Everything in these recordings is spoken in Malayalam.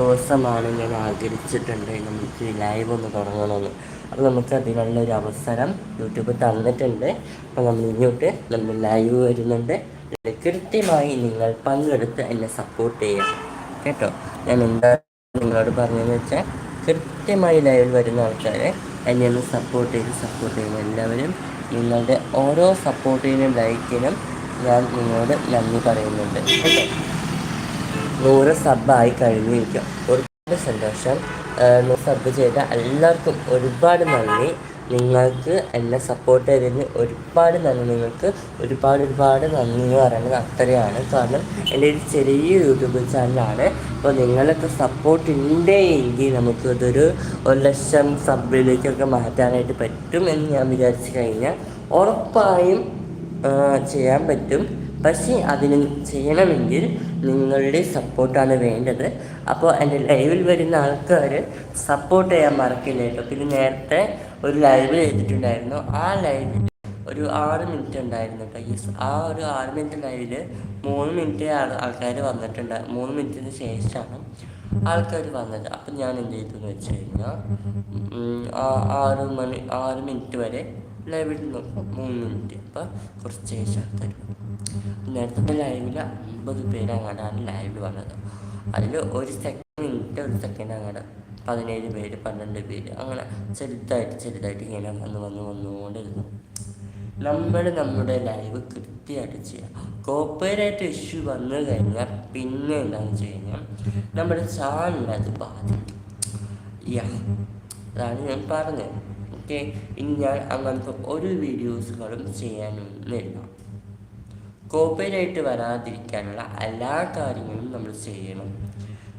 ദിവസമാണ് ഞാൻ ആഗ്രഹിച്ചിട്ടുണ്ട് നമുക്ക് ലൈവ് ഒന്ന് തുടങ്ങണമെന്ന്. അപ്പോൾ നമുക്ക് അതിനുള്ള ഒരു അവസരം യൂട്യൂബ് തന്നിട്ടുണ്ട്. അപ്പോൾ നമ്മൾ ഇങ്ങോട്ട് നമ്മൾ ലൈവ് വരുന്നുണ്ട്. കൃത്യമായി നിങ്ങൾ പങ്കെടുത്ത് എന്നെ സപ്പോർട്ട് ചെയ്യാം കേട്ടോ? ഞാൻ എന്താ നിങ്ങളോട് പറഞ്ഞതെന്ന് വെച്ചാൽ കൃത്യമായി ലൈവിൽ വരുന്ന ആൾക്കാരെ എന്നെ ഒന്ന് സപ്പോർട്ട് ചെയ്ത് സപ്പോർട്ട് ചെയ്യുന്ന എല്ലാവരും നിങ്ങളുടെ ഓരോ സപ്പോർട്ടിനും ലൈക്കിനും ഞാൻ നിങ്ങളോട് നന്ദി പറയുന്നുണ്ട്. കേട്ടോ നൂറ് സബ്ബായി കഴിഞ്ഞിരിക്കും ഒരുപാട് സന്തോഷം സബ് ചെയ്ത എല്ലാവർക്കും ഒരുപാട് നന്ദി. നിങ്ങൾക്ക് എന്നെ സപ്പോർട്ട് ചെയ്തതിന് ഒരുപാട് നന്ദി. നിങ്ങൾക്ക് ഒരുപാട് ഒരുപാട് നന്ദി എന്ന് പറയുന്നത് അത്രയാണ്. കാരണം എന്റെ ഒരു ചെറിയ യൂട്യൂബ് ചാനലാണ്. അപ്പോൾ നിങ്ങളൊക്കെ സപ്പോർട്ട് ഉണ്ടെങ്കിൽ നമുക്കതൊരു ഒരു ലക്ഷം സബിലേക്കൊക്കെ മാറ്റാനായിട്ട് പറ്റും എന്ന് ഞാൻ വിചാരിച്ചു കഴിഞ്ഞാൽ ഉറപ്പായും ചെയ്യാൻ പറ്റും. പക്ഷേ അതിന് ചെയ്യണമെങ്കിൽ നിങ്ങളുടെ സപ്പോർട്ടാണ് വേണ്ടത്. അപ്പോൾ എന്റെ ലൈവിൽ വരുന്ന ആൾക്കാർ സപ്പോർട്ട് ചെയ്യാൻ മറക്കില്ല? കേട്ടോ പിന്നെ നേരത്തെ ഒരു ലൈവ് ചെയ്തിട്ടുണ്ടായിരുന്നു. ആ ലൈവിൽ ഒരു ആറ് മിനിറ്റ് ഉണ്ടായിരുന്നു കേട്ടോ. യെസ് ആ ഒരു ആറ് മിനിറ്റ് ലൈവിൽ മൂന്ന് മിനിറ്റ് ആൾക്കാർ വന്നിട്ടുണ്ട്. മൂന്ന് മിനിറ്റിന് ശേഷമാണ് ആൾക്കാർ വന്നത്. അപ്പം ഞാൻ എന്ത് ചെയ്തു എന്ന് വെച്ച് കഴിഞ്ഞാൽ ആറ് മണി ആറ് മിനിറ്റ് വരെ ലൈവിൽ നോക്കും മൂന്ന് മിനിറ്റ് അപ്പം കുറച്ച് ശേഷം തരും. നേരത്തെ ലൈവിൽ അമ്പത് പേര് ലൈവിൽ വന്നത്. അതിൽ ഒരു സെക്കൻഡ് മിനിറ്റ് ഒരു സെക്കൻഡ് അങ്ങോട്ട് പതിനേഴ് പേര് പന്ത്രണ്ട് പേര് അങ്ങനെ ചെറുതായിട്ട് ചെറുതായിട്ട് ഇങ്ങനെ വന്ന് വന്ന് വന്നുകൊണ്ടിരുന്നു നമ്മൾ നമ്മുടെ ലൈവ് കൃത്യമായിട്ട് ചെയ്യുക കോപ്പറേറ്റ് ഇഷ്യൂ വന്നു കഴിഞ്ഞാൽ പിന്നെ എന്താണെന്ന് വെച്ച് കഴിഞ്ഞാൽ നമ്മുടെ ചാനൽ അത് ബാധിക്കും. അതാണ് ഞാൻ പറഞ്ഞത്. ഓക്കെ. ഇനി ഞാൻ അങ്ങനത്തെ ഒരു വീഡിയോസുകളും ചെയ്യാനൊന്നുമില്ല കോപ്പറേറ്റ് വരാതിരിക്കാനുള്ള എല്ലാ കാര്യങ്ങളും നമ്മൾ ചെയ്യണം.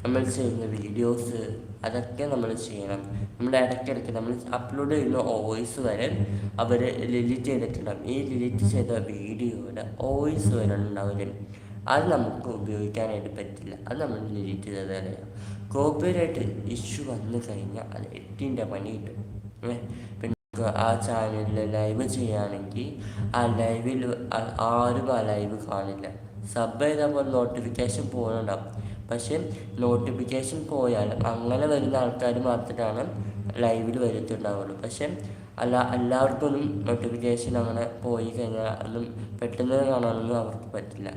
നമ്മൾ ചെയ്യുന്ന വീഡിയോസ് അതൊക്കെ നമ്മൾ ചെയ്യണം. നമ്മൾ ഇടയ്ക്കിടയ്ക്ക് നമ്മൾ അപ്ലോഡ് ചെയ്യുന്ന വോയിസ് വരെ അവർ ലിലിറ്റ് ചെയ്തിട്ടുണ്ടാകും ഈ ലിലിറ്റ് ചെയ്ത വീഡിയോയുടെ വോയിസ് വരെ ഉണ്ടാവില്ല? അത് നമുക്ക് ഉപയോഗിക്കാനായിട്ട് പറ്റില്ല. അത് നമ്മൾ ഡിലീറ്റ് ചെയ്തതറിയാം കോപ്പിറൈറ്റ് ഇഷ്യൂ വന്നു കഴിഞ്ഞാൽ അത് എട്ടിന്റെ പണി കിട്ടും. പിന്നെ ആ ചാനലിൽ ലൈവ് ചെയ്യുകയാണെങ്കിൽ ആ ലൈവിൽ ആരും ആ ലൈവ് കാണില്ല. സബ് ചെയ്താൽ നോട്ടിഫിക്കേഷൻ പോകുന്നുണ്ടാവും പക്ഷെ നോട്ടിഫിക്കേഷൻ പോയാൽ അങ്ങനെ വരുന്ന ആൾക്കാർ മാത്രമാണ് ലൈവിൽ വരുത്തുണ്ടാവുള്ളൂ പക്ഷെ അല്ല എല്ലാവർക്കൊന്നും നോട്ടിഫിക്കേഷൻ അങ്ങനെ പോയി കഴിഞ്ഞാൽ ഒന്നും പെട്ടെന്ന് കാണാനൊന്നും അവർക്ക് പറ്റില്ല.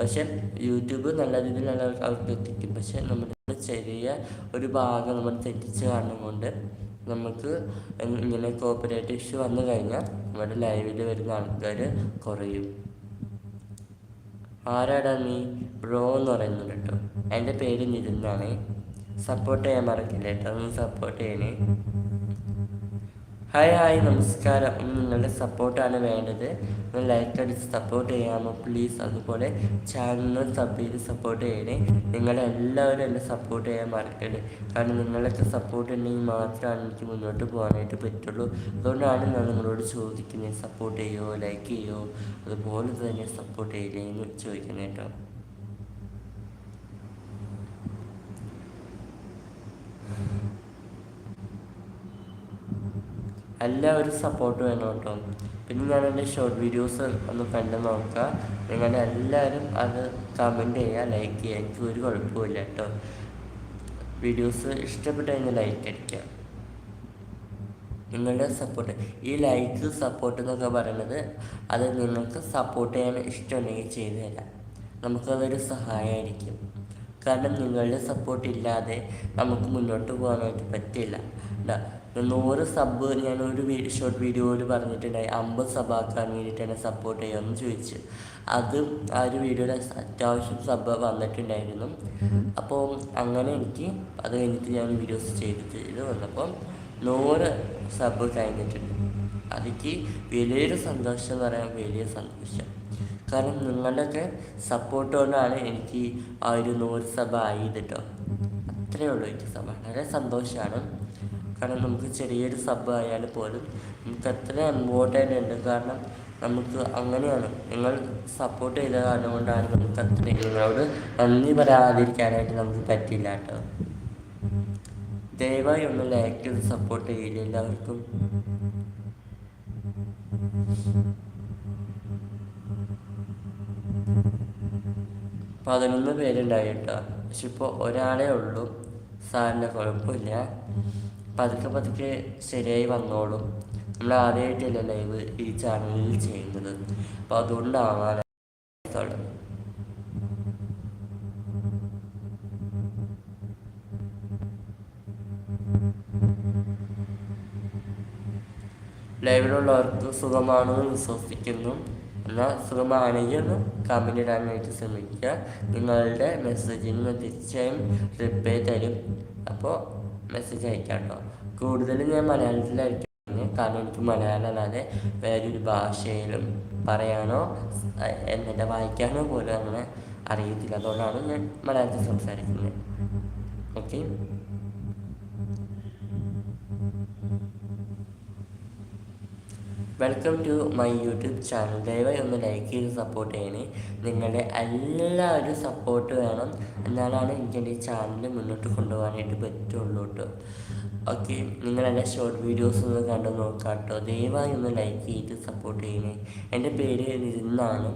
പക്ഷെ യൂട്യൂബ് നല്ല രീതിയിൽ അവർക്ക് എത്തിക്കും. പക്ഷെ നമ്മുടെ ചെറിയ ഒരു ഭാഗം നമ്മൾ തെറ്റിച്ച് കാണുന്നത് കൊണ്ട് നമുക്ക് ഇങ്ങനെ കോപ്പറേറ്റീവ് ഇഷ്യൂ വന്നു കഴിഞ്ഞാൽ നമ്മുടെ ലൈവിൽ വരുന്ന ആൾക്കാർ കുറയും. ആരാടാ നീ? ബ്രോ എന്ന് പറയുന്നത് കേട്ടോ. എന്റെ പേര് നിരുന്നാണ് സപ്പോർട്ട് ചെയ്യാൻ മറക്കില്ല? കേട്ടോ സപ്പോർട്ട് ചെയ്യണേ. ഹായ് ഹായ് നമസ്കാരം. നിങ്ങളുടെ സപ്പോർട്ടാണ് വേണ്ടത്. നിങ്ങൾ ലൈക്ക് അടിച്ച് സപ്പോർട്ട് ചെയ്യാമോ? പ്ലീസ് അതുപോലെ ചാനൽ സബ് ചെയ്ത് സപ്പോർട്ട് ചെയ്യണേ. നിങ്ങളെല്ലാവരും എന്നെ സപ്പോർട്ട് ചെയ്യാൻ മറക്കരുത്. കാരണം നിങ്ങളൊക്കെ സപ്പോർട്ട് ഉണ്ടെങ്കിൽ മാത്രമാണ് എനിക്ക് മുന്നോട്ട് പോകാനായിട്ട് പറ്റുള്ളൂ. അതുകൊണ്ടാണ് ഞാൻ നിങ്ങളോട് ചോദിക്കുന്നത്. സപ്പോർട്ട് ചെയ്യുമോ ലൈക്ക് ചെയ്യുമോ അതുപോലെ തന്നെ സപ്പോർട്ട് ചെയ്യില്ലേ എന്ന് ചോദിക്കുന്നത് കേട്ടോ. എല്ലാവരും സപ്പോർട്ട് വേണം കേട്ടോ. പിന്നെ ഞാൻ എന്റെ ഷോർട്ട് വീഡിയോസ് ഒന്ന് കണ്ടു നോക്കുക നിങ്ങൾ എല്ലാവരും അത് കമന്റ് ചെയ്യുക ലൈക്ക് ചെയ്യുക. എനിക്ക് ഒരു കുഴപ്പമില്ല കേട്ടോ. വീഡിയോസ് ഇഷ്ടപ്പെട്ട് കഴിഞ്ഞാൽ ലൈക്ക് അടിക്കുക. നിങ്ങളുടെ സപ്പോർട്ട് ഈ ലൈക്ക് സപ്പോർട്ട് എന്നൊക്കെ പറയുന്നത് അത് നിങ്ങൾക്ക് സപ്പോർട്ട് ചെയ്യാൻ ഇഷ്ടമുണ്ടെങ്കിൽ ചെയ്തു തരാം. നമുക്കതൊരു സഹായമായിരിക്കും. കാരണം നിങ്ങളുടെ സപ്പോർട്ട് ഇല്ലാതെ നമുക്ക് മുന്നോട്ട് പോകാനായിട്ട് പറ്റില്ല. നൂറ് സബ് ഞാൻ ഒരു ഷോർട്ട് വീഡിയോയിൽ പറഞ്ഞിട്ടുണ്ടായി. അമ്പത് സബ് ആക്കാൻ വേണ്ടിയിട്ട് എന്നെ സപ്പോർട്ട് ചെയ്യാമെന്ന് ചോദിച്ചു. അത് ആ ഒരു വീഡിയോയിൽ അത്യാവശ്യം സബ് വന്നിട്ടുണ്ടായിരുന്നു. അപ്പോൾ അങ്ങനെ എനിക്ക് അത് കഴിഞ്ഞിട്ട് ഞാൻ വീഡിയോസ് ചെയ്തിട്ട് ഇത് വന്നപ്പോൾ നൂറ് സബ് കഴിഞ്ഞിട്ടുണ്ട്. അതിക്ക് വലിയൊരു സന്തോഷം എന്ന് പറയാൻ വലിയ സന്തോഷം. കാരണം നിങ്ങളുടെയൊക്കെ സപ്പോർട്ട് കൊണ്ടാണ് എനിക്ക് ആ ഒരു നൂറ് സബ് ആയത് കേട്ടോ അത്രയേ ഉള്ളൂ എനിക്ക് വളരെ സന്തോഷമാണ് കാരണം നമുക്ക് ചെറിയൊരു സബ് ആയാൽ പോലും നമുക്ക് അത്ര ഇമ്പോർട്ടന്റ് ഉണ്ട് കാരണം നമുക്ക് അങ്ങനെയാണ്. നിങ്ങൾ സപ്പോർട്ട് ചെയ്ത കാരണം കൊണ്ടാണ് നമുക്ക് അത്ര നിങ്ങളോട് നന്ദി പറയാതിരിക്കാനായിട്ട് നമുക്ക് പറ്റില്ല കേട്ടോ. ദയവായി ഒന്ന് ലൈക്ക് ചെയ്ത് സപ്പോർട്ട് ചെയ്യില്ല എല്ലാവർക്കും. പതിനൊന്ന് പേരുണ്ടായിട്ടോ പക്ഷെ ഇപ്പോൾ ഒരാളേ ഉള്ളൂ. സാറിന്റെ കുഴപ്പമില്ല. പതുക്കെ പതുക്കെ ശരിയായി വന്നോളും. നമ്മൾ ആദ്യമായിട്ടല്ല ലൈവ് ഈ ചാനലിൽ ചെയ്യുന്നത്. അപ്പോൾ അതുകൊണ്ടാവാൻ ലൈവിലുള്ളവർക്ക് സുഖമാണെന്ന് വിശ്വസിക്കുന്നു. എന്നാൽ സുഖമാണെങ്കിൽ ഒന്ന് കമന്റ് ഇടാനായിട്ട് ശ്രമിക്കുക. നിങ്ങളുടെ മെസ്സേജിന് തീർച്ചയായും റിപ്ലൈ തരും. അപ്പോൾ മെസ്സേജ് അയക്കാം കേട്ടോ കൂടുതലും ഞാൻ മലയാളത്തിലായിരിക്കും. കാരണം എനിക്ക് മലയാളം അല്ലാതെ വേറൊരു ഭാഷയിലും പറയാനോ എന്നിട്ട് വായിക്കാനോ പോലും അങ്ങനെ അറിയത്തില്ല. അതുകൊണ്ടാണ് ഞാൻ മലയാളത്തിൽ സംസാരിക്കുന്നത്. Okay welcome to my YouTube channel ദയവായി ഒന്ന് ലൈക്ക് ചെയ്ത് സപ്പോർട്ട് ചെയ്യണേ. നിങ്ങളുടെ എല്ലാവരും സപ്പോർട്ട് വേണം. എന്നാലാണ് എനിക്ക് എന്റെ ചാനൽ മുന്നോട്ട് കൊണ്ടുപോകാനായിട്ട് പറ്റുള്ളൂ കേട്ടോ ഓക്കെ നിങ്ങളെല്ലാം ഷോർട്ട് വീഡിയോസ് ഒന്ന് കണ്ടു നോക്കാം കേട്ടോ ദയവായി ഒന്ന് ലൈക്ക് ചെയ്ത് സപ്പോർട്ട് ചെയ്യണേ. എന്റെ പേര് നിരുന്നാണ്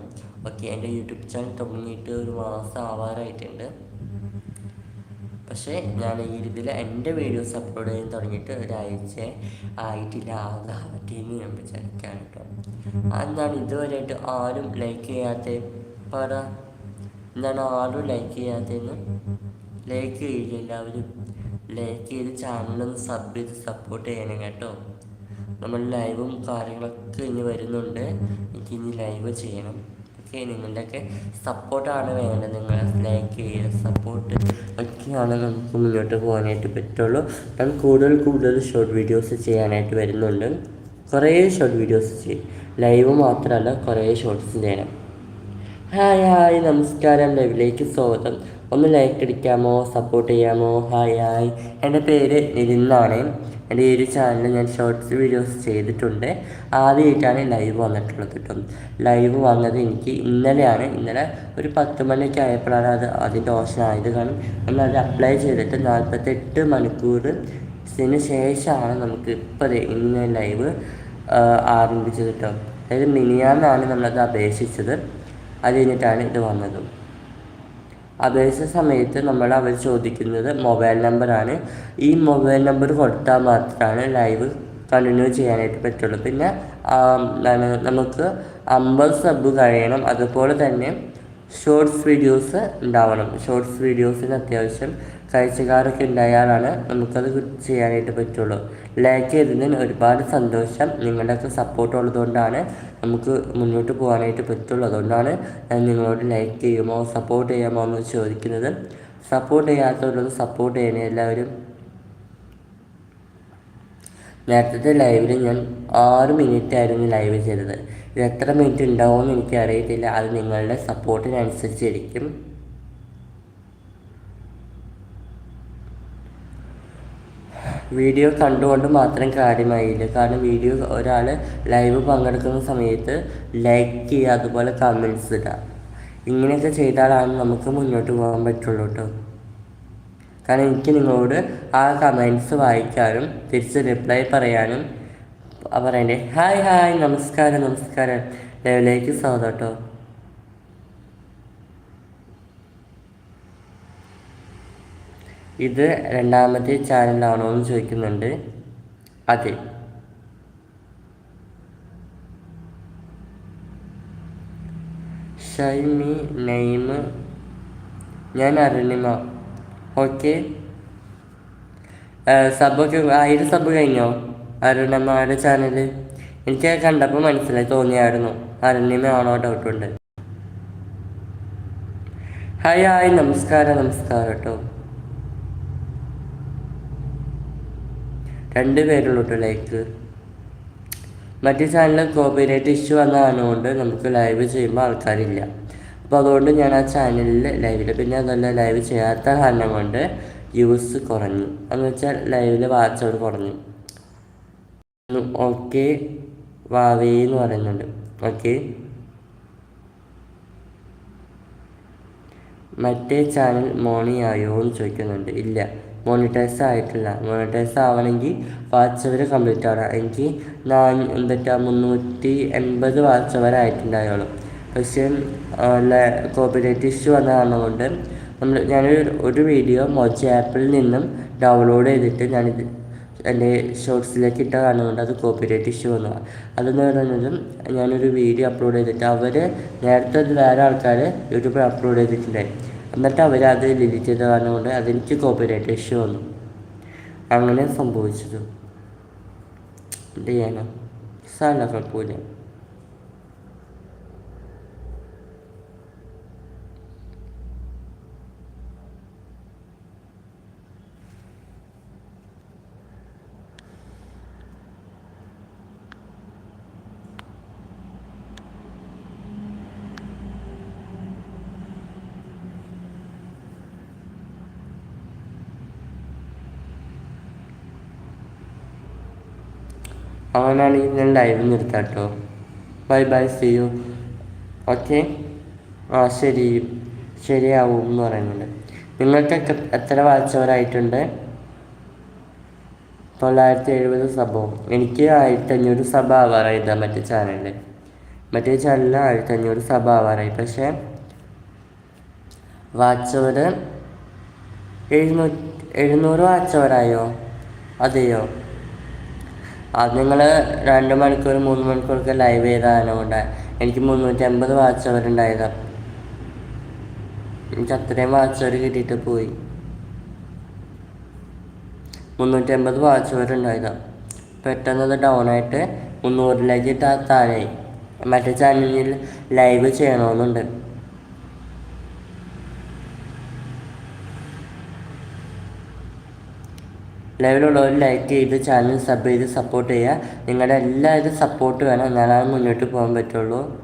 ഓക്കെ എന്റെ യൂട്യൂബ് ചാനൽ തുടങ്ങിയിട്ട് ഒരു മാസം ആവാറായിട്ടുണ്ട്. പക്ഷേ ഞാൻ ഈ രീതിയിൽ എന്റെ വീഡിയോസ് അപ്ലോഡ് ചെയ്യാൻ തുടങ്ങിയിട്ട് ഒരാഴ്ച ആയിട്ടില്ല. ആകാവത്തേന്ന് ഞാൻ വിചാരിക്കാൻ കേട്ടോ. അതാണ് ഇതുവരെയായിട്ട് ആരും ലൈക്ക് ചെയ്യാത്ത പറ. എന്താണ് ആരും ലൈക്ക് ചെയ്യാത്തതെന്ന് ലൈക്ക് ചെയ്യില്ല. എല്ലാവരും ലൈക്ക് ചെയ്ത് ചാനലൊന്ന് സബ് ചെയ്ത് സപ്പോർട്ട് ചെയ്യണം കേട്ടോ. നമ്മൾ ലൈവും കാര്യങ്ങളൊക്കെ ഇനി വരുന്നുണ്ട്. എനിക്ക് ഇനി ലൈവ് ചെയ്യണം. ഒക്കെ നിങ്ങളുടെയൊക്കെ സപ്പോർട്ടാണ് വേണ്ടത്. ലൈക്ക് ചെയ്യുക സപ്പോർട്ട് ഒക്കെയാണ് നമുക്ക് മുന്നോട്ട് പോകാനായിട്ട് പറ്റുള്ളൂ. ഞാൻ കൂടുതൽ കൂടുതൽ ഷോർട്ട് വീഡിയോസ് ചെയ്യാനായിട്ട് വരുന്നുണ്ട്. കുറേ ഷോർട്ട് വീഡിയോസ് ചെയ്യും ലൈവ് മാത്രമല്ല കുറേ ഷോർട്ട്സ് ചെയ്യണം. ഹായ് ഹായ് നമസ്കാരം. ലൈവിലേക്ക് സ്വാഗതം. ഒന്ന് ലൈക്ക് അടിക്കാമോ സപ്പോർട്ട് ചെയ്യാമോ? ഹായ് ഹായ് എന്റെ പേര് നിരിന്നാണ് എന്റെ ഈ ഒരു ചാനലിൽ ഞാൻ ഷോർട്സ് വീഡിയോസ് ചെയ്തിട്ടുണ്ട്. ആദ്യമായിട്ടാണ് ലൈവ് വന്നിട്ടുള്ളത് കേട്ടോ ലൈവ് വന്നത് എനിക്ക് ഇന്നലെയാണ്. ഇന്നലെ ഒരു പത്ത് മണിയൊക്കെ ആയപ്പോഴാണ് അത് അതിന്റെ ഓപ്ഷൻ ആയത് കാരണം നമ്മൾ അത് അപ്ലൈ ചെയ്തിട്ട് നാൽപ്പത്തെട്ട് മണിക്കൂറിന് ശേഷമാണ് നമുക്ക് ഇപ്പോൾ ഇന്ന് ലൈവ് ആരംഭിച്ചത് കേട്ടോ അതായത് മിനിയാന്നാണ് നമ്മളത് അപേക്ഷിച്ചത്. അത് കഴിഞ്ഞിട്ടാണ് ഇത് വന്നത്. അപേക്ഷ സമയത്ത് നമ്മൾ അവർ ചോദിക്കുന്നത് മൊബൈൽ നമ്പറാണ് ഈ മൊബൈൽ നമ്പർ കൊടുത്താൽ മാത്രമാണ് ലൈവ് കണ്ടിന്യൂ ചെയ്യാനായിട്ട് പറ്റുള്ളൂ. പിന്നെ നമുക്ക് അമ്പത് സബ് കഴിയണം. അതുപോലെ തന്നെ ഷോർട്സ് വീഡിയോസ് ഉണ്ടാവണം. ഷോർട്സ് വീഡിയോസിന് അത്യാവശ്യം കാഴ്ചക്കാരൊക്കെ ഉണ്ടായാലാണ് നമുക്കത് ചെയ്യാനായിട്ട് പറ്റുള്ളൂ. ലൈക്ക് ചെയ്തതിന് ഒരുപാട് സന്തോഷം. നിങ്ങളുടെയൊക്കെ സപ്പോർട്ട് ഉള്ളതുകൊണ്ടാണ് നമുക്ക് മുന്നോട്ട് പോകാനായിട്ട് പറ്റുള്ളൂ. അതുകൊണ്ടാണ് ഞാൻ നിങ്ങളോട് ലൈക്ക് ചെയ്യുമോ സപ്പോർട്ട് ചെയ്യാമോ എന്ന് ചോദിക്കുന്നത്. സപ്പോർട്ട് ചെയ്യാത്തവരൊന്ന് സപ്പോർട്ട് ചെയ്യണേ എല്ലാവരും. നേരത്തെ ലൈവിൽ ഞാൻ ആറ് മിനിറ്റ് ആയിരുന്നു ലൈവ് ചെയ്തത്. ഇത് എത്ര മിനിറ്റ് ഉണ്ടാവുമെന്ന് എനിക്ക് എനിക്കറിയത്തില്ല. അത് നിങ്ങളുടെ സപ്പോർട്ടിനനുസരിച്ചിരിക്കും വീഡിയോ കണ്ടുകൊണ്ട് മാത്രം കാര്യമായില്ല. കാരണം വീഡിയോ ഒരാൾ ലൈവ് പങ്കെടുക്കുന്ന സമയത്ത് ലൈക്ക് ചെയ്യുക അതുപോലെ കമൻസ് ഇടുക. ഇങ്ങനെയൊക്കെ ചെയ്താലാണ് നമുക്ക് മുന്നോട്ട് പോകാൻ പറ്റുള്ളൂ കേട്ടോ കാരണം എനിക്ക് നിങ്ങളോട് ആ കമൻസ് വായിക്കാനും തിരിച്ച് റിപ്ലൈ പറയാനും പറയണ്ടേ ഹായ് ഹായ് നമസ്കാരം നമസ്കാരം ലൈവിലേക്ക് സ്വാഗതം കേട്ടോ ഇത് രണ്ടാമത്തെ ചാനലാണോ എന്ന് ചോദിക്കുന്നുണ്ട്. അതെ. ഷൈമി നെയ്മ് ഞാൻ അരുണിമ. ഓക്കെ. സബൊക്കെ ആയിരം സബ് കഴിഞ്ഞോ? അരുണമ്മയുടെ ചാനൽ എനിക്ക് കണ്ടപ്പോൾ മനസ്സിലായി തോന്നിയായിരുന്നു. അരുണിമ ആണോ ഡൗട്ടുണ്ട് ഹായ് ഹായ് നമസ്കാരം നമസ്കാരം കേട്ടോ. രണ്ട് പേരുള്ളൂ കേട്ടോ ലൈക്ക് മറ്റു ചാനലിൽ കോപ്പിറൈറ്റ് ഇഷ്യൂ വന്നതുകൊണ്ട് നമുക്ക് ലൈവ് ചെയ്യുമ്പോൾ ആൾക്കാരില്ല. അപ്പോൾ അതുകൊണ്ട് ഞാൻ ആ ചാനലിൽ ലൈവിൽ പിന്നെ അതല്ല ലൈവ് ചെയ്യാത്ത കാരണം കൊണ്ട് യൂസ് കുറഞ്ഞു. എന്ന് വെച്ചാൽ ലൈവിൽ വാച്ചോട് കുറഞ്ഞു. ഓക്കെ വാവേ എന്ന് പറയുന്നുണ്ട്. ഓക്കെ മറ്റേ ചാനൽ മോണിയായോ എന്ന് ചോദിക്കുന്നുണ്ട്. ഇല്ല. മോണിറ്റൈസ് ആയിട്ടില്ല. മോണിറ്റൈസ് ആവണമെങ്കിൽ വാച്ച് അവർ കംപ്ലീറ്റ് ആവണം. എനിക്ക് നാ എന്താ മുന്നൂറ്റി എൺപത് വാച്ച് അവർ ആയിട്ടുണ്ടായുള്ളൂ. പക്ഷേ കോപ്പിറൈറ്റ് ഇഷ്യൂ വന്ന കാരണം കൊണ്ട് നമ്മൾ ഞാനൊരു ഒരു വീഡിയോ മോജി ആപ്പിൽ നിന്നും ഡൗൺലോഡ് ചെയ്തിട്ട് ഞാനിത് എന്റെ ഷോർട്സിലേക്ക് ഇട്ട കാരണം കൊണ്ട് അത് കോപ്പിറൈറ്റ് ഇഷ്യൂ വന്നു. അതെന്ന് പറയുന്നതും ഞാനൊരു വീഡിയോ അപ്ലോഡ് ചെയ്തിട്ട് അവർ നേരത്തെ വേറെ ആൾക്കാർ യൂട്യൂബിൽ അപ്ലോഡ് ചെയ്തിട്ടുണ്ടായി. എന്നിട്ട് അവർ അത് ഡിലീറ്റ് ചെയ്ത് കാരണം കൊണ്ട് അതെനിക്ക് കോപ്പിറൈറ്റ് ഇഷ്യൂ വന്നു. അങ്ങനെ സംഭവിച്ചത്. എന്ത് ചെയ്യാനാ? സാറില്ല കുഴപ്പമില്ല അവനാണെങ്കിൽ ഞാൻ ലൈവ് നിർത്താം കേട്ടോ bye bye see you okay ആ ശരി. ശരിയാവും എന്ന് പറയുന്നുണ്ട്. നിങ്ങൾക്കൊക്കെ എത്ര വായിച്ചവരായിട്ടുണ്ട് തൊള്ളായിരത്തി എഴുപത് സബോ. എനിക്ക് ആയിരത്തി അഞ്ഞൂറ് സബ ആവാറായി ഇതാ മറ്റേ ചാനലിൽ മറ്റേ ചാനലിൽ ആയിരത്തി അഞ്ഞൂറ് സബ ആവാറായി. പക്ഷേ വാച്ചവർ എഴുന്നൂറ്റി എഴുന്നൂറ് വാച്ചവരായോ? അതെയോ? അത് നിങ്ങൾ രണ്ട് മണിക്കൂർ മൂന്ന് മണിക്കൂറൊക്കെ ലൈവ് ചെയ്താണ് കൊണ്ട് എനിക്ക് മുന്നൂറ്റി അമ്പത് വാച്ച് അവർ ഉണ്ടായതാണ് എനിക്ക് അത്രയും വാച്ച് അവർ കിട്ടിയിട്ട് പോയി. മുന്നൂറ്റി അമ്പത് വാച്ച് അവർ ഉണ്ടായതാണ് പെട്ടെന്ന് അത് ഡൗൺ ആയിട്ട് മുന്നൂറിലേക്ക് താഴെയായി മറ്റേ ചാനലിൽ ലൈവ് ചെയ്യണമെന്നുണ്ട് ലൈവിലുള്ളവർ ലൈക്ക് ചെയ്ത് ചാനൽ സബ് ചെയ്ത് സപ്പോർട്ട് ചെയ്യുക. നിങ്ങളുടെ എല്ലാവരും സപ്പോർട്ട് വേണം. എന്നാലാണ് മുന്നോട്ട് പോകാൻ പറ്റുള്ളൂ.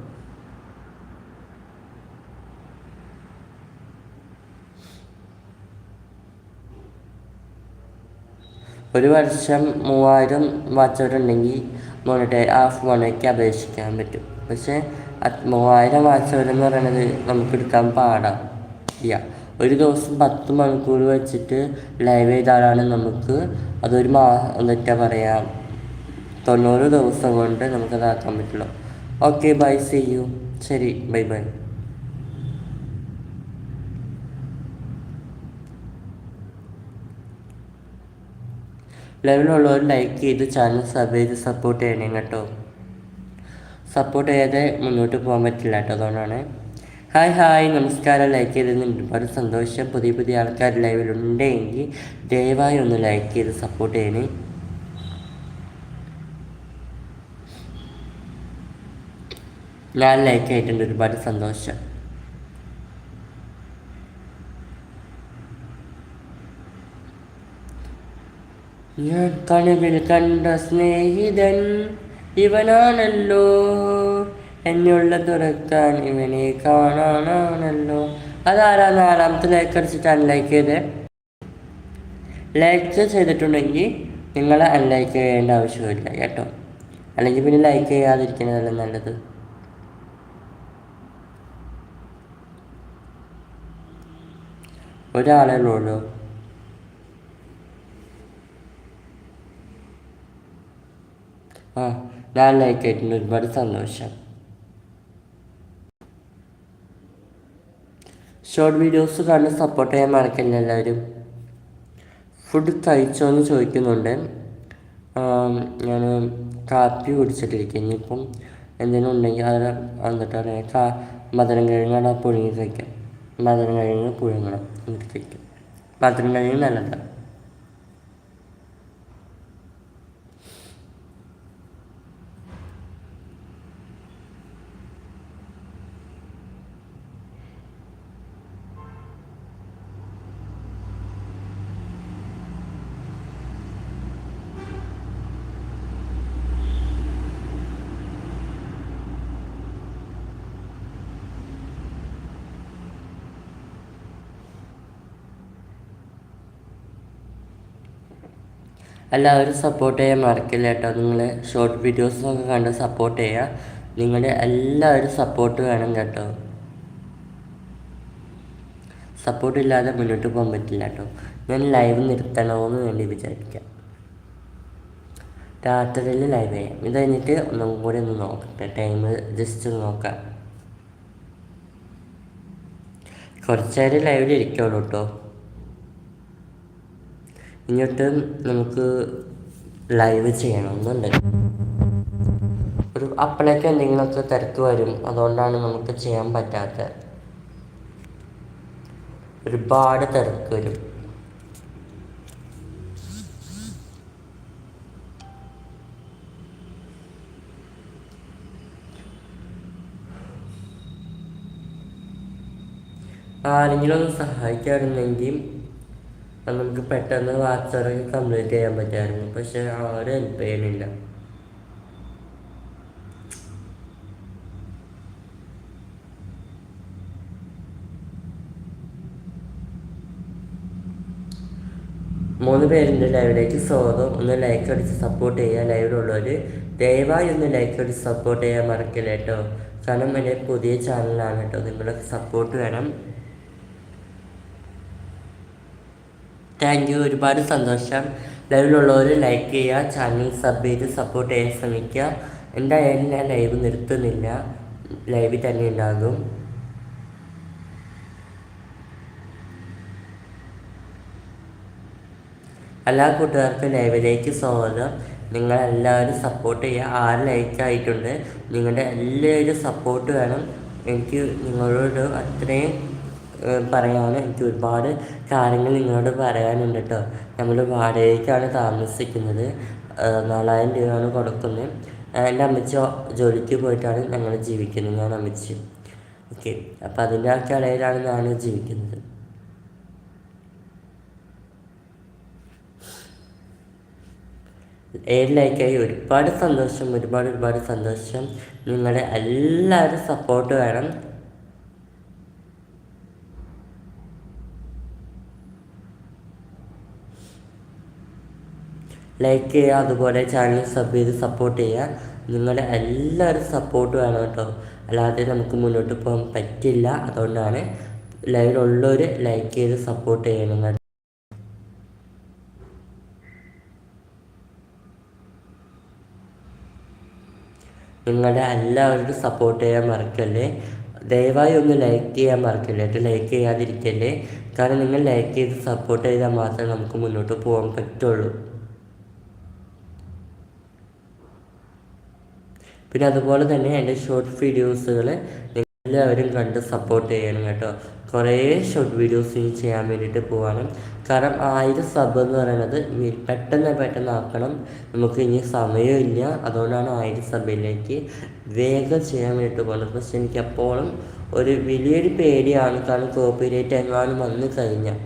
ഒരു വർഷം മൂവായിരം വാച്ചവരുണ്ടെങ്കിൽ മോണിറ്റൈ ഹാഫ് മോണിക്ക് അപേക്ഷിക്കാൻ പറ്റും. പക്ഷേ മൂവായിരം വാച്ചവരെന്ന് പറയുന്നത് നമുക്ക് എടുക്കാൻ പാടാം. ഇല്ല. ഒരു ദിവസം പത്ത് മണിക്കൂർ വെച്ചിട്ട് ലൈവ് ചെയ്താലാണ് നമുക്ക് അതൊരു മാ എന്താ പറയുക തൊണ്ണൂറ് ദിവസം കൊണ്ട് നമുക്കതാക്കാൻ പറ്റുള്ളൂ. ഓക്കെ ബൈ സി യു ശരി ബൈ ബൈ ലൈവിലുള്ളവർ ലൈക്ക് ചെയ്ത് ചാനൽ സബ് ചെയ്ത് സപ്പോർട്ട് ചെയ്യണം കേട്ടോ. സപ്പോർട്ട് ചെയ്യാതെ മുന്നോട്ട് പോകാൻ പറ്റില്ല കേട്ടോ അതുകൊണ്ടാണ്. ഹായ് ഹായ് നമസ്കാരം. ലൈക്ക് ചെയ്തതിന് ഒരുപാട് സന്തോഷം. പുതിയ പുതിയ ആൾക്കാർ ലൈവിലുണ്ടെങ്കിൽ ദയവായി ഒന്ന് ലൈക്ക് ചെയ്ത് സപ്പോർട്ട് ചെയ്യണേ. ഞാൻ ലൈക്ക് ആയിട്ടുണ്ട്. ഒരുപാട് സന്തോഷം. ഞാൻ കണവിൽ കണ്ട സ്നേഹിതൻ ഇവനാണല്ലോ. എന്നുള്ള തുറക്കാൻ ഇവനെ കാണാനാണല്ലോ. അതാരാ നാലാമത്തെ ലൈക്ക് അടിച്ചിട്ട് അൺലൈക്ക് ചെയ്ത്? ലൈക്ക് ചെയ്തിട്ടുണ്ടെങ്കിൽ നിങ്ങൾ അൺലൈക്ക് ചെയ്യേണ്ട ആവശ്യമില്ല കേട്ടോ. അല്ലെങ്കിൽ പിന്നെ ലൈക്ക് ചെയ്യാതിരിക്കുന്നതല്ല നല്ലത്? ഒരാളേ ഉള്ളൂ ആ ഞാൻ ലൈക്ക് ആയിട്ടുണ്ട് ഒരുപാട് സന്തോഷം. ഷോർട്ട് വീഡിയോസ് കാണാൻ സപ്പോർട്ട് ചെയ്യാൻ മറക്കില്ല എല്ലാവരും. ഫുഡ് കഴിച്ചോ എന്ന് ചോദിക്കുന്നുണ്ട് ഞാൻ കാപ്പി കുടിച്ചിട്ടിരിക്കും. ഇനിയിപ്പം എന്തെങ്കിലും ഉണ്ടെങ്കിൽ അത് എന്നിട്ട് പറയാം. മധുരം കിഴങ്ങാണ് പുഴുങ്ങി കഴിക്കാം മധുരം കിഴങ്ങ് പുഴുങ്ങണം എന്നിട്ട് കഴിക്കാം. മധുരം കിഴങ്ങ് നല്ലതാണ് എല്ലാവരും സപ്പോർട്ട് ചെയ്യാൻ മറക്കില്ല കേട്ടോ. നിങ്ങൾ ഷോർട്ട് വീഡിയോസൊക്കെ കണ്ട് സപ്പോർട്ട് ചെയ്യുക. നിങ്ങളുടെ എല്ലാവരും സപ്പോർട്ട് വേണം കേട്ടോ. സപ്പോർട്ട് ഇല്ലാതെ മുന്നോട്ട് പോകാൻ പറ്റില്ല കേട്ടോ. ഞാൻ ലൈവ് നിർത്തണമെന്ന് വേണ്ടി വിചാരിക്കാം. രാത്രിയിൽ ലൈവ് ചെയ്യാം. ഇത് കഴിഞ്ഞിട്ട് ഒന്നും കൂടി ഒന്ന് നോക്കട്ടെ. ടൈം ജസ്റ്റ് ഒന്ന് നോക്കാം. കുറച്ചേരം ലൈവിൽ ഇരിക്കുള്ളൂ കേട്ടോ. ഇങ്ങോട്ട് നമുക്ക് ലൈവ് ചെയ്യണമെന്നുണ്ട്. ഒരു അപ്പോഴേക്ക് എന്തെങ്കിലുമൊക്കെ തിരക്ക് വരും. അതുകൊണ്ടാണ് നമുക്ക് ചെയ്യാൻ പറ്റാത്ത ഒരുപാട് തിരക്ക് വരും. ആരെങ്കിലും ഒന്ന് സഹായിക്കാറുണ്ടെങ്കിൽ നമുക്ക് പെട്ടെന്ന് വാട്സപ്പ് കംപ്ലീറ്റ് ചെയ്യാൻ പറ്റായിരുന്നു. പക്ഷെ ആരും ഹെൽപ്പ് ചെയ്യണില്ല മൂന്ന് പേരുണ്ട് ലൈവിലേക്ക് സ്വാഗതം. ഒന്ന് ലൈക്ക് അടിച്ച് സപ്പോർട്ട് ചെയ്യുക ലൈവിലുള്ളവർ ദയവായി ഒന്ന് ലൈക്ക് അടിച്ച് സപ്പോർട്ട് ചെയ്യാൻ മറക്കില്ല കേട്ടോ കാരണം എന്റെ പുതിയ ചാനലാണ് കേട്ടോ നിങ്ങളൊക്കെ സപ്പോർട്ട് വേണം. താങ്ക് യു ഒരുപാട് സന്തോഷം. ലൈവിലുള്ളവർ ലൈക്ക് ചെയ്യുക ചാനൽ സബ് ചെയ്ത് സപ്പോർട്ട് ചെയ്യാൻ ശ്രമിക്കുക. എന്തായാലും ഞാൻ ലൈവ് നിർത്തുന്നില്ല. ലൈവിൽ തന്നെ ഉണ്ടാകും. എല്ലാ കൂട്ടുകാർക്കും ലൈവിലേക്ക് സ്വാഗതം. നിങ്ങളെല്ലാവരും സപ്പോർട്ട് ചെയ്യുക. ആറ് ലൈക്കായിട്ടുണ്ട് നിങ്ങളുടെ എല്ലാവരും സപ്പോർട്ട് വേണം. എനിക്ക് നിങ്ങളോട് അത്രയും പറയാൻ എനിക്ക് ഒരുപാട് കാര്യങ്ങൾ നിങ്ങളോട് പറയാനുണ്ട് കേട്ടോ നമ്മൾ വാടകയ്ക്കാണ് താമസിക്കുന്നത്. നാലായിരം രൂപയാണ് കൊടുക്കുന്നത്. എന്റെ അമ്മച്ചി ജോലിക്ക് പോയിട്ടാണ് ഞങ്ങൾ ജീവിക്കുന്നത്. ഞാൻ അമ്മച്ചി. ഓക്കെ. അപ്പം അതിന്റെ ആ കടയിലാണ് ഞാൻ ജീവിക്കുന്നത്. ഏഴിലേക്കായി ഒരുപാട് സന്തോഷം ഒരുപാട് ഒരുപാട് സന്തോഷം. നിങ്ങളുടെ എല്ലാവരും സപ്പോർട്ട് വേണം. ലൈക്ക് ചെയ്യുക അതുപോലെ ചാനൽ സബ് ചെയ്ത് സപ്പോർട്ട് ചെയ്യുക. നിങ്ങളുടെ എല്ലാവരും സപ്പോർട്ട് വേണം കേട്ടോ. അല്ലാതെ നമുക്ക് മുന്നോട്ട് പോകാൻ പറ്റില്ല. അതുകൊണ്ടാണ് ലൈവിലുള്ളവർ ലൈക്ക് ചെയ്ത് സപ്പോർട്ട് ചെയ്യണം നിങ്ങളുടെ എല്ലാവരും സപ്പോർട്ട് ചെയ്യാൻ മറക്കല്ലേ? ദയവായി ഒന്ന് ലൈക്ക് ചെയ്യാൻ മറക്കല്ലേ? ലൈക്ക് ചെയ്യാതിരിക്കല്ലേ? കാരണം നിങ്ങൾ ലൈക്ക് ചെയ്ത് സപ്പോർട്ട് ചെയ്താൽ മാത്രമേ നമുക്ക് മുന്നോട്ട് പോകാൻ പറ്റുള്ളൂ. പിന്നെ അതുപോലെ തന്നെ എന്റെ ഷോർട്ട് വീഡിയോസുകൾ എല്ലാവരും കണ്ട് സപ്പോർട്ട് ചെയ്യണം കേട്ടോ. കുറേ ഷോർട്ട് വീഡിയോസ് ഇനി ചെയ്യാൻ വേണ്ടിയിട്ട് പോവാണ്. കാരണം ആയിരം സബ് എന്ന് പറയുന്നത് പെട്ടെന്ന് പെട്ടെന്ന് ആക്കണം. നമുക്ക് ഇനി സമയമില്ല. അതുകൊണ്ടാണ് ആയിരം സബിലേക്ക് വേഗം ചെയ്യാൻ വേണ്ടിയിട്ട് പോകുന്നത് പക്ഷെ എനിക്ക് എപ്പോഴും ഒരു വലിയൊരു പേടിയാണ്. കാരണം കോപ്പി റേറ്റ് എങ്ങാനും വന്നു കഴിഞ്ഞാൽ.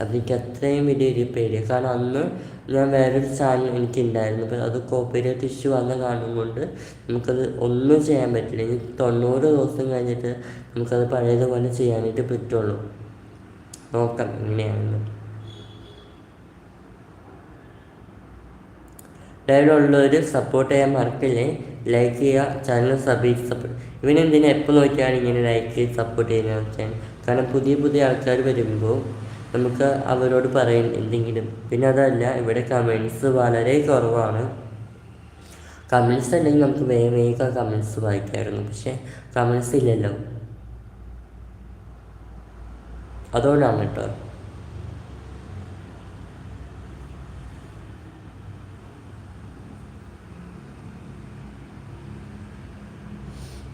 അതെനിക്ക് അത്രയും വലിയൊരു പേടിയാണ് കാരണം അന്ന് ഞാൻ വേറൊരു ചാനൽ എനിക്കുണ്ടായിരുന്നു. അപ്പോൾ അത് കോപ്പിറൈറ്റ് ഇഷ്യൂ വന്ന കാരണം കൊണ്ട് നമുക്കത് ഒന്നും ചെയ്യാൻ പറ്റില്ല. ഇനി തൊണ്ണൂറ് ദിവസം കഴിഞ്ഞിട്ട് നമുക്കത് പഴയതുപോലെ ചെയ്യാനായിട്ട് പറ്റുള്ളൂ. നോക്കാം എങ്ങനെയാണെന്ന്. ലൈവിലുള്ളവർ സപ്പോർട്ട് ചെയ്യാൻ മറക്കില്ലേ? ലൈക്ക് ചെയ്യുക ചാനൽ സബ്സ്ക്രൈബ് സപ്പോർട്ട് ഇവനെന്തിനാ എപ്പോൾ നോക്കിയാണ് ഇങ്ങനെ ലൈക്ക് സപ്പോർട്ട് ചെയ്യുന്നത് കാരണം പുതിയ പുതിയ ആൾക്കാർ വരുമ്പോൾ നമുക്ക് അവരോട് പറയാൻ എന്തെങ്കിലും. പിന്നെ അതല്ല ഇവിടെ കമൻസ് വളരെ കുറവാണ്. കമൻസ് അല്ലെങ്കിൽ നമുക്ക് വേഗം വേഗം കമൻസ് വായിക്കായിരുന്നു. പക്ഷേ കമൻസ് ഇല്ലല്ലോ. അതുകൊണ്ടാണ് കേട്ടോ.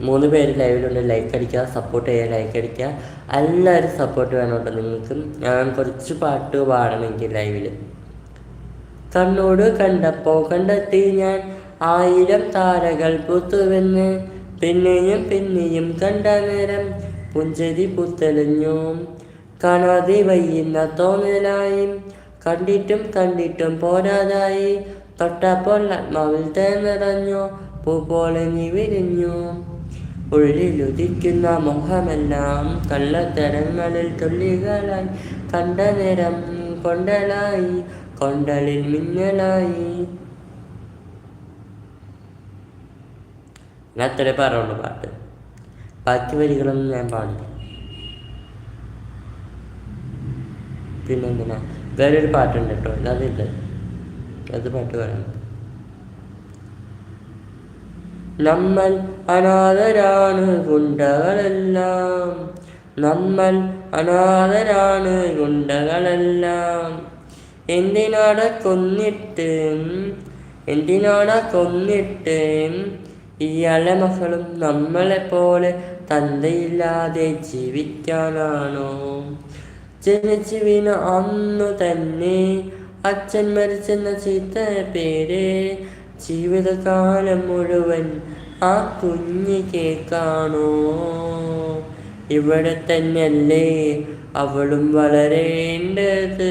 മൂന്ന് പേര് ലൈവിലുണ്ട്. ലൈക്ക് അടിക്കുക സപ്പോർട്ട് ചെയ്യുക ലൈക്ക് അടിക്കുക. എല്ലാവരും സപ്പോർട്ട് വേണം കേട്ടോ നിങ്ങൾക്ക്. ഞാൻ കുറച്ച് പാട്ട് പാടണമെങ്കിൽ ലൈവിൽ കണ്ണോട് കണ്ടപ്പോൾ കണ്ടെത്തി ഞാൻ. ആയിരം താരകൾ പുത്തുവെന്ന്. പിന്നെയും പിന്നെയും കണ്ട നേരം പുഞ്ചരി പുത്തലിഞ്ഞു കാണാതെ വയ്യുന്ന തോന്നലായി. കണ്ടിട്ടും കണ്ടിട്ടും പോരാതായി. തൊട്ടപ്പോൾ ആത്മാവിൽ തേനിറഞ്ഞു പൂ പോലെ നീ വിരിഞ്ഞു. ഉള്ളിലുദിക്കുന്ന മുഖമെല്ലാം കള്ളത്തരങ്ങളിൽ തുള്ളികളായി. കണ്ട നേരം കൊണ്ടലായി കൊണ്ടലിൽ മിന്നലായി. അത്രേ പറയുള്ളൂ പാട്ട്. ബാക്കി വരികളൊന്നും ഞാൻ പാടില്ല. പിന്നെന്തിനാ? വേറൊരു പാട്ടുണ്ട് കേട്ടോ. അതില്ല അത് പാട്ട് പറയണം നമ്മൾ അനാഥരാണ് ഗുണ്ടകളെല്ലാം. നമ്മൾ അനാഥരാണ് ഗുണ്ടകളെല്ലാം. എന്തിനാട കൊന്നിട്ട്? എന്തിനാട കൊന്നിട്ട്? ഈ നമ്മളെ പോലെ തന്തയില്ലാതെ ജീവിക്കാനാണോ? ജനിച്ചു വീണ അന്നു തന്നെ അച്ഛൻ മരിച്ചെന്ന ചീത്ത പേര് ജീവിതകാലം മുഴുവൻ ആ കുഞ്ഞ് കേക്കാണോ ഇവിടെ തന്നെയല്ലേ അവളും വളരേണ്ടത്.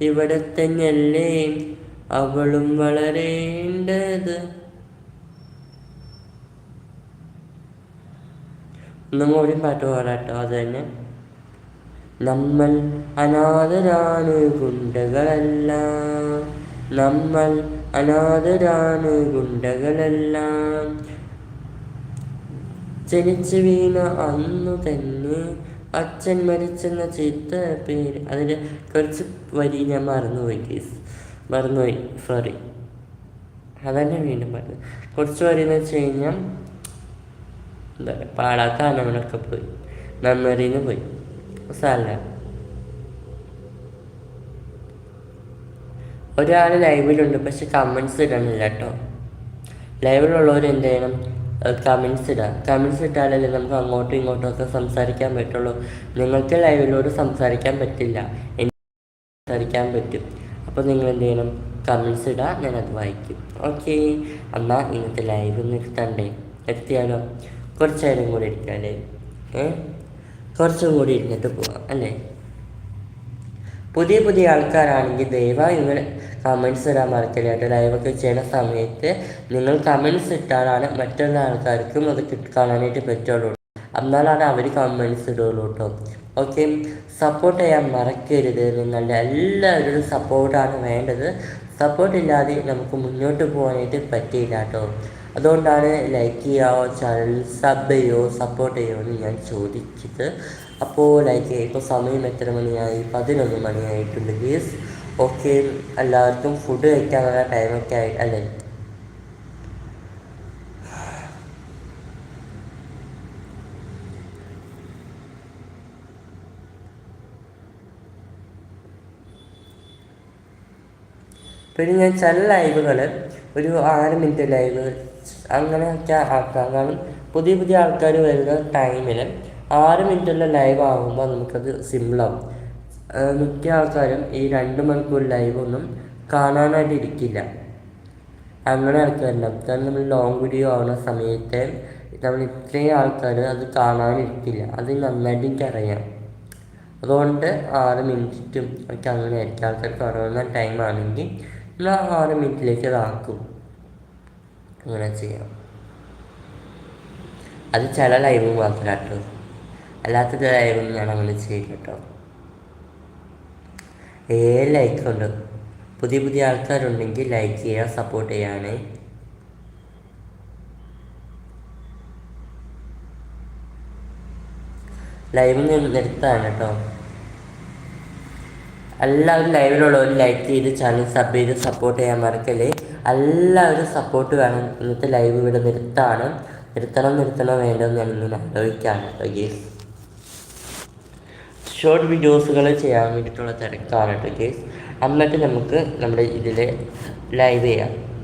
ഇവിടെ തന്നെയല്ലേ അവളും വളരേണ്ടത്. ഒന്നും കൂടി പാട്ട് പാടാട്ടോ അത് തന്നെ. നമ്മൾ അനാഥരാണ് ഗുണ്ടകളല്ല. നമ്മൾ അനാഥരാണ് ഗുണ്ടകളെല്ലാം. ജനിച്ചു വീണ അന്നു തന്നെ അച്ഛൻ മരിച്ചെന്ന ചീത്ത പേര്. അതിന്റെ കുറച്ച് വരി ഞാൻ മറന്നുപോയി കേസ് മറന്നുപോയി സോറി അതന്നെ വീണ്ടും പറഞ്ഞു കുറച്ച് വരി എന്ന് വെച്ച് കഴിഞ്ഞാൽ എന്താ പറയുക പാടാത്ത ആനകളൊക്കെ പോയി. മെമ്മറിന്ന് പോയി. സാല ഒരാൾ ലൈവിലുണ്ട് പക്ഷെ കമൻസ് ഇടണില്ല കേട്ടോ ലൈവിലുള്ളവർ എന്ത് ചെയ്യണം? കമൻസ് ഇടാം. കമൻസ് ഇട്ടാലല്ലേ നമുക്ക് അങ്ങോട്ടും ഇങ്ങോട്ടും ഒക്കെ സംസാരിക്കാൻ പറ്റുള്ളൂ. നിങ്ങൾക്ക് ലൈവിലോട് സംസാരിക്കാൻ പറ്റില്ല. സംസാരിക്കാൻ പറ്റും. അപ്പോൾ നിങ്ങൾ എന്ത് ചെയ്യണം? കമൻസ് ഇടാ ഞാനത് വായിക്കും. ഓക്കെ. എന്നാൽ ഇന്നത്തെ ലൈവ് നിർത്തണ്ടേ നിർത്തിയാലോ കുറച്ച് നേരം കൂടി ഇരിക്കാല്ലേ? ഏ? കുറച്ചും കൂടി ഇരുന്നിട്ട് പോവാം അല്ലേ? പുതിയ പുതിയ ആൾക്കാരാണെങ്കിൽ ദയവായി നിങ്ങൾ കമൻസ് ഇടാൻ മറക്കില്ല. കേട്ടോ ലൈവൊക്കെ ചെയ്യുന്ന സമയത്ത് നിങ്ങൾ കമൻസ് ഇട്ടാലാണ് മറ്റുള്ള ആൾക്കാർക്കും അത് കാണാനായിട്ട് പറ്റുള്ളൂ. എന്നാലാണ് അവർ കമൻസ് ഇടുള്ളൂ കേട്ടോ ഓക്കെ സപ്പോർട്ട് ചെയ്യാൻ മറക്കരുത്. നിങ്ങളുടെ എല്ലാവരുടെ സപ്പോർട്ടാണ് വേണ്ടത്. സപ്പോർട്ട് ഇല്ലാതെ നമുക്ക് മുന്നോട്ട് പോകാനായിട്ട് പറ്റിയില്ല കേട്ടോ അതുകൊണ്ടാണ് ലൈക്ക് ചെയ്യാവോ ചാനൽ സബ് ചെയ്യുമോ സപ്പോർട്ട് ചെയ്യുമോ എന്ന് ഞാൻ ചോദിച്ചത്. അപ്പോൾ ലൈക്ക് ഇപ്പോൾ സമയം എത്ര മണിയായി? പതിനൊന്ന് മണിയായിട്ടുണ്ട് ഗീസ് ഓക്കെ എല്ലാവർക്കും ഫുഡ് കഴിക്കാനുള്ള ടൈമൊക്കെ ആയി അല്ലേ? പിന്നെ ഞാൻ ചില ലൈവുകൾ ഒരു ആറ് മിനിറ്റ് ലൈവ് അങ്ങനെയൊക്കെ ആക്കാം. കാരണം പുതിയ പുതിയ ആൾക്കാർ വരുന്ന ടൈമിൽ ആറ് മിനിറ്റുള്ള ലൈവ് ആകുമ്പോൾ നമുക്കത് സിമ്പിളാവും മിക്ക ആൾക്കാരും ഈ രണ്ട് മണിക്കൂർ ലൈവ് ഒന്നും കാണാനായിട്ട് ഇരിക്കില്ല. അങ്ങനെ ആൾക്കാരുണ്ടാവും കാരണം നമ്മൾ ലോങ് വീഡിയോ ആവുന്ന സമയത്ത് നമ്മൾ ഇത്രയും ആൾക്കാർ അത് കാണാനിരിക്കില്ല. അത് നന്നായിട്ട് എനിക്കറിയാം. അതുകൊണ്ട് ആറ് മിനിറ്റും ഒക്കെ അങ്ങനെ ആയിരിക്കും. ആൾക്കാർ കാണുന്ന ടൈം ആണെങ്കിൽ നമ്മൾ ആറ് മിനിറ്റിലേക്ക് അതാക്കും അങ്ങനെ ചെയ്യാം. അത് ചില ലൈവ് മാത്രം കേട്ടോ അല്ലാത്ത ലൈവ് ഞാൻ ചെയ്യും കേട്ടോ. ഏ ലൈക്ക് ഉണ്ട്. പുതിയ പുതിയ ആൾക്കാരുണ്ടെങ്കിൽ ലൈക്ക് ചെയ്യുക സപ്പോർട്ട് ചെയ്യാനേ ലൈവ് നിർത്താണ് കേട്ടോ. എല്ലാവരും ലൈവിലുള്ളവർ ലൈക്ക് ചെയ്ത് ചാനൽ സബ് ചെയ്ത് സപ്പോർട്ട് ചെയ്യാൻ മറക്കല്ലേ? എല്ലാവരും സപ്പോർട്ട് വേണം. ഇന്നത്തെ ലൈവ് ഇവിടെ നിർത്താണ് നിർത്തണം നിർത്തണം വേണ്ടെന്ന് ഞാൻ ഇന്ന് ആലോചിക്കാണ് കേട്ടോ ഗേസ് ഷോർട്ട് വീഡിയോസുകൾ ചെയ്യാൻ വേണ്ടിയിട്ടുള്ള തിരക്കാണ് ഗേസ് എന്നിട്ട് നമുക്ക് നമ്മുടെ ഇതിൽ ലൈവ് ചെയ്യാം.